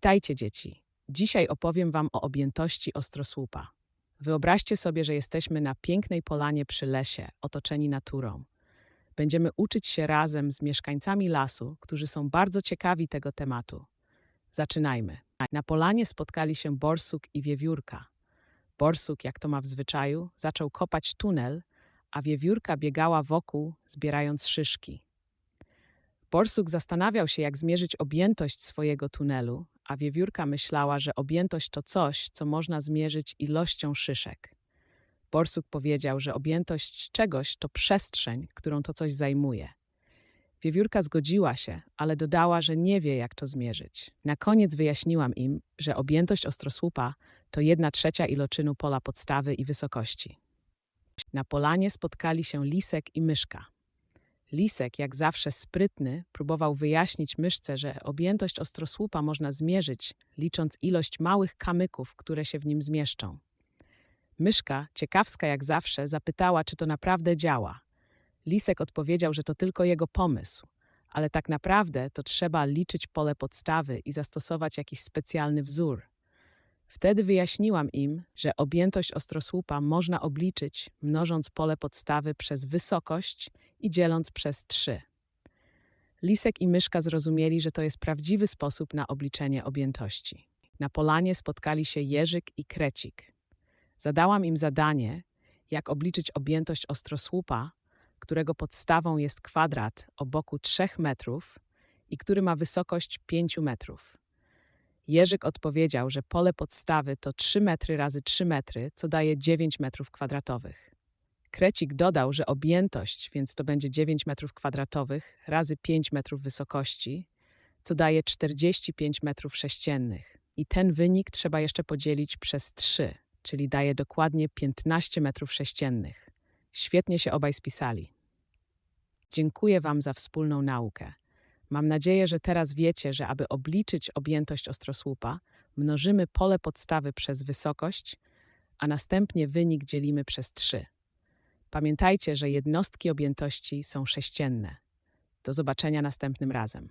Witajcie dzieci. Dzisiaj opowiem Wam o objętości ostrosłupa. Wyobraźcie sobie, że jesteśmy na pięknej polanie przy lesie, otoczeni naturą. Będziemy uczyć się razem z mieszkańcami lasu, którzy są bardzo ciekawi tego tematu. Zaczynajmy. Na polanie spotkali się borsuk i wiewiórka. Borsuk, jak to ma w zwyczaju, zaczął kopać tunel, a wiewiórka biegała wokół, zbierając szyszki. Borsuk zastanawiał się, jak zmierzyć objętość swojego tunelu, a wiewiórka myślała, że objętość to coś, co można zmierzyć ilością szyszek. Borsuk powiedział, że objętość czegoś to przestrzeń, którą to coś zajmuje. Wiewiórka zgodziła się, ale dodała, że nie wie, jak to zmierzyć. Na koniec wyjaśniłam im, że objętość ostrosłupa to jedna trzecia iloczynu pola podstawy i wysokości. Na polanie spotkali się lisek i myszka. Lisek, jak zawsze sprytny, próbował wyjaśnić myszce, że objętość ostrosłupa można zmierzyć, licząc ilość małych kamyków, które się w nim zmieszczą. Myszka, ciekawska jak zawsze, zapytała, czy to naprawdę działa. Lisek odpowiedział, że to tylko jego pomysł, ale tak naprawdę to trzeba liczyć pole podstawy i zastosować jakiś specjalny wzór. Wtedy wyjaśniłam im, że objętość ostrosłupa można obliczyć, mnożąc pole podstawy przez wysokość i dzieląc przez 3. Lisek i myszka zrozumieli, że to jest prawdziwy sposób na obliczenie objętości. Na polanie spotkali się Jerzyk i Krecik. Zadałam im zadanie, jak obliczyć objętość ostrosłupa, którego podstawą jest kwadrat o boku 3 metrów i który ma wysokość 5 metrów. Jerzyk odpowiedział, że pole podstawy to 3 metry razy 3 metry, co daje 9 metrów kwadratowych. Krecik dodał, że objętość, więc to będzie 9 metrów kwadratowych razy 5 metrów wysokości, co daje 45 metrów sześciennych. I ten wynik trzeba jeszcze podzielić przez 3, czyli daje dokładnie 15 metrów sześciennych. Świetnie się obaj spisali. Dziękuję Wam za wspólną naukę. Mam nadzieję, że teraz wiecie, że aby obliczyć objętość ostrosłupa, mnożymy pole podstawy przez wysokość, a następnie wynik dzielimy przez 3. Pamiętajcie, że jednostki objętości są sześcienne. Do zobaczenia następnym razem.